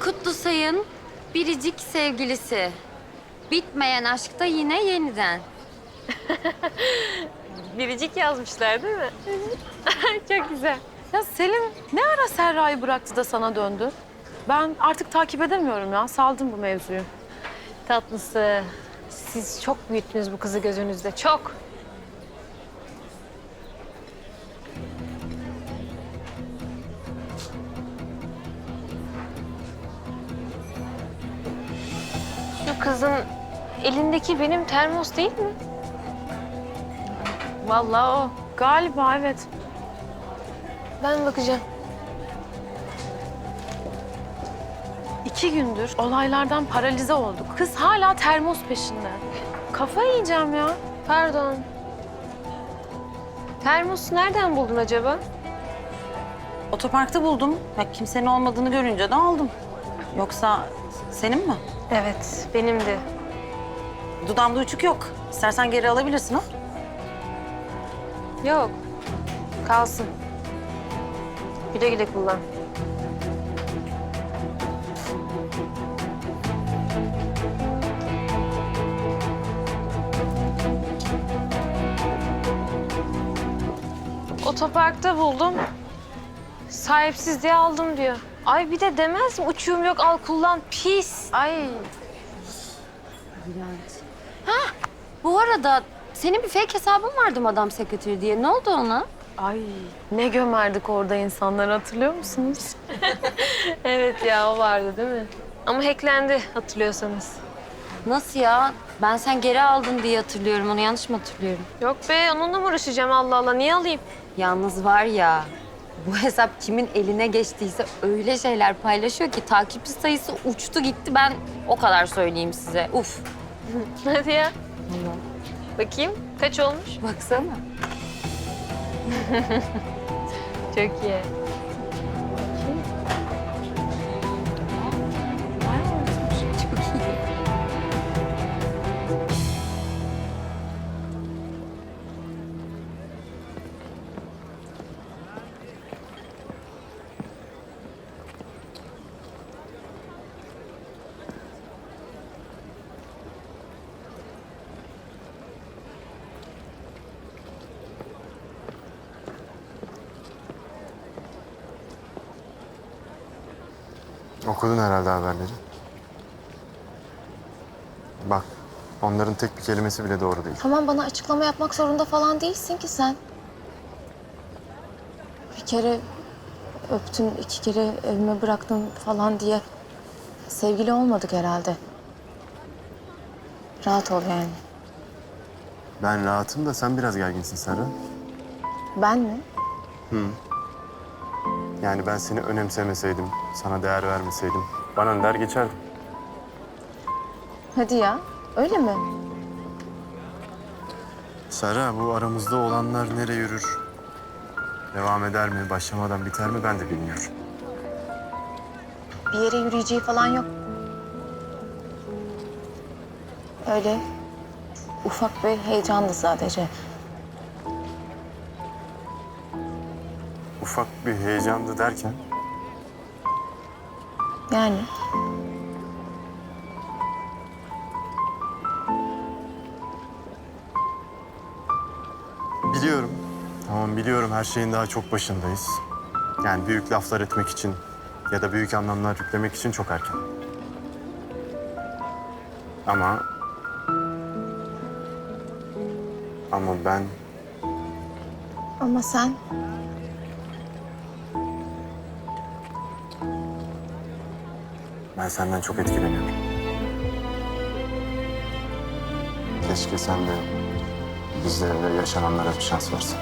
kutlu sayın biricik sevgilisi. Bitmeyen aşkta yine yeniden. Biricik yazmışlar değil mi? Çok güzel. Ya Selim ne ara Serra'yı bıraktı da sana döndü? Ben artık takip edemiyorum ya. Saldım bu mevzuyu. Tatlısı. Siz çok büyüttünüz bu kızı gözünüzde. Çok. Şu kızın elindeki benim termos değil mi? Vallahi o. Galiba evet. Ben bakacağım. İki gündür olaylardan paralize olduk. Kız hala termos peşinde. Kafa yiyeceğim ya. Pardon. Termosu nereden buldun acaba? Otoparkta buldum. Ya kimsenin olmadığını görünce de aldım. Yoksa senin mi? Evet, benimdi. Dudağımda uçuk yok. İstersen geri alabilirsin ha. Yok. Kalsın. Güle güle kullan. Otoparkta buldum. Sahipsiz diye aldım diyor. Ay bir de demez mi uçuğum yok al kullan pis. Ay Bu arada senin bir fake hesabın vardı Madam Secretary diye. Ne oldu ona? ay ne gömerdik orada insanları hatırlıyor musunuz? Evet ya o vardı değil mi? Ama hacklendi hatırlıyorsanız. Nasıl ya? Ben sen geri aldın diye hatırlıyorum. Onu yanlış mı hatırlıyorum? Yok be onunla mı uğraşacağım Allah Allah niye alayım? Yalnız var ya bu hesap kimin eline geçtiyse öyle şeyler paylaşıyor ki takipçi sayısı uçtu gitti. Ben o kadar söyleyeyim size. Uf. Hadi ya. Bakayım kaç olmuş? Baksana. Çok iyi. Okudun herhalde haberleri. Bak, onların tek bir kelimesi bile doğru değil. Tamam bana açıklama yapmak zorunda falan değilsin ki sen. Bir kere öptün, iki kere evime bıraktın falan diye sevgili olmadık herhalde. Rahat ol yani. Ben rahatım da sen biraz gerginsin Serra. Ben mi? Yani ben seni önemsemeseydim, sana değer vermeseydim bana der geçerdim. Hadi ya. Öyle mi? Serra, bu aramızda olanlar nereye yürür? Devam eder mi, başlamadan biter mi ben de bilmiyorum. Bir yere yürüyeceği falan yok. Öyle ufak bir heyecandı sadece. Ufak bir heyecandı derken Yani biliyorum. Tamam biliyorum her şeyin daha çok başındayız. Yani büyük laflar etmek için ya da büyük anlamlar yüklemek için çok erken. Ama ama ben ama sen ben senden çok etkileniyorum. Keşke sen de bizlere ve yaşananlara bir şans versen.